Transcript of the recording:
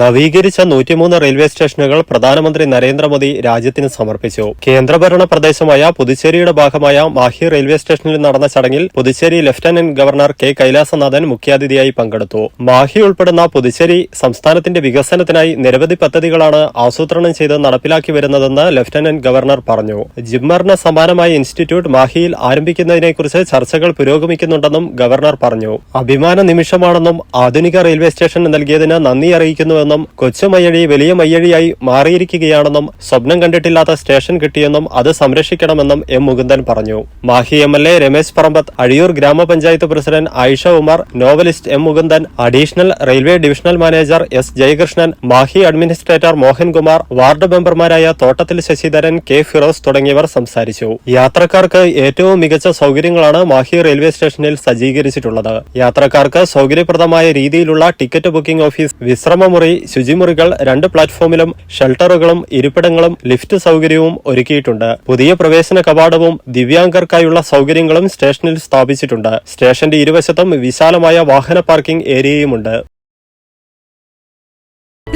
നവീകരിച്ച നൂറ്റിമൂന്ന് റെയിൽവേ സ്റ്റേഷനുകൾ പ്രധാനമന്ത്രി നരേന്ദ്രമോദി രാജ്യത്തിന് സമർപ്പിച്ചു. കേന്ദ്രഭരണ പ്രദേശമായ പുതുച്ചേരിയുടെ ഭാഗമായ മാഹി റെയിൽവേ സ്റ്റേഷനിൽ നടന്ന ചടങ്ങിൽ Puducherry lieutenant governor K Kailasanathan മുഖ്യാതിഥിയായി പങ്കെടുത്തു. മാഹി ഉൾപ്പെടുന്ന പുതുച്ചേരി സംസ്ഥാനത്തിന്റെ വികസനത്തിനായി നിരവധി പദ്ധതികളാണ് ആസൂത്രണം ചെയ്ത് നടപ്പിലാക്കി വരുന്നതെന്ന് ലഫ്റ്റനന്റ് ഗവർണർ പറഞ്ഞു. ജിമ്മറിന് സമാനമായ ഇൻസ്റ്റിറ്റ്യൂട്ട് മാഹിയിൽ ആരംഭിക്കുന്നതിനെക്കുറിച്ച് ചർച്ചകൾ പുരോഗമിക്കുന്നുണ്ടെന്നും ഗവർണർ പറഞ്ഞു. അഭിമാന നിമിഷമാണെന്നും ആധുനിക റെയിൽവേ സ്റ്റേഷൻ നൽകിയതിന് നന്ദി അറിയിക്കുന്നുവെന്നും കൊച്ചുമയ്യഴി വലിയ മയ്യഴിയായി മാറിയിരിക്കുകയാണെന്നും സ്വപ്നം കണ്ടിട്ടില്ലാത്ത സ്റ്റേഷൻ കിട്ടിയെന്നും അത് സംരക്ഷിക്കണമെന്നും എം മുകുന്ദൻ പറഞ്ഞു. Mahe M L A Ramesh Parambath Azhiyur ഗ്രാമപഞ്ചായത്ത് president Ayisha Umar novelist M Mukundan additional railway divisional manager S Jayakrishnan Mahe administrator Mohankumar ward മെമ്പർമാരായ തോട്ടത്തിൽ ശശിധരൻ കെ ഫിറോസ് തുടങ്ങിയവർ സംസാരിച്ചു. യാത്രക്കാർക്ക് ഏറ്റവും മികച്ച സൗകര്യങ്ങളാണ് മാഹി റെയിൽവേ സ്റ്റേഷനിൽ സജ്ജീകരിച്ചിട്ടുള്ളത്. യാത്രക്കാർക്ക് സൗകര്യപ്രദമായ രീതിയിലുള്ള ടിക്കറ്റ് ബുക്കിംഗ് ഓഫീസ് വിശ്രമമുറി ശുചിമുറികൾ രണ്ട് പ്ലാറ്റ്ഫോമിലും ഷെൽട്ടറുകളും ഇരിപ്പിടങ്ങളും ലിഫ്റ്റ് സൗകര്യവും ഒരുക്കിയിട്ടുണ്ട്. പുതിയ പ്രവേശന കവാടവും ദിവ്യാംഗർക്കായുള്ള സൗകര്യങ്ങളും സ്റ്റേഷനിൽ സ്ഥാപിച്ചിട്ടുണ്ട്. സ്റ്റേഷന്റെ ഇരുവശത്തും വിശാലമായ വാഹന പാർക്കിംഗ് ഏരിയയുമുണ്ട്.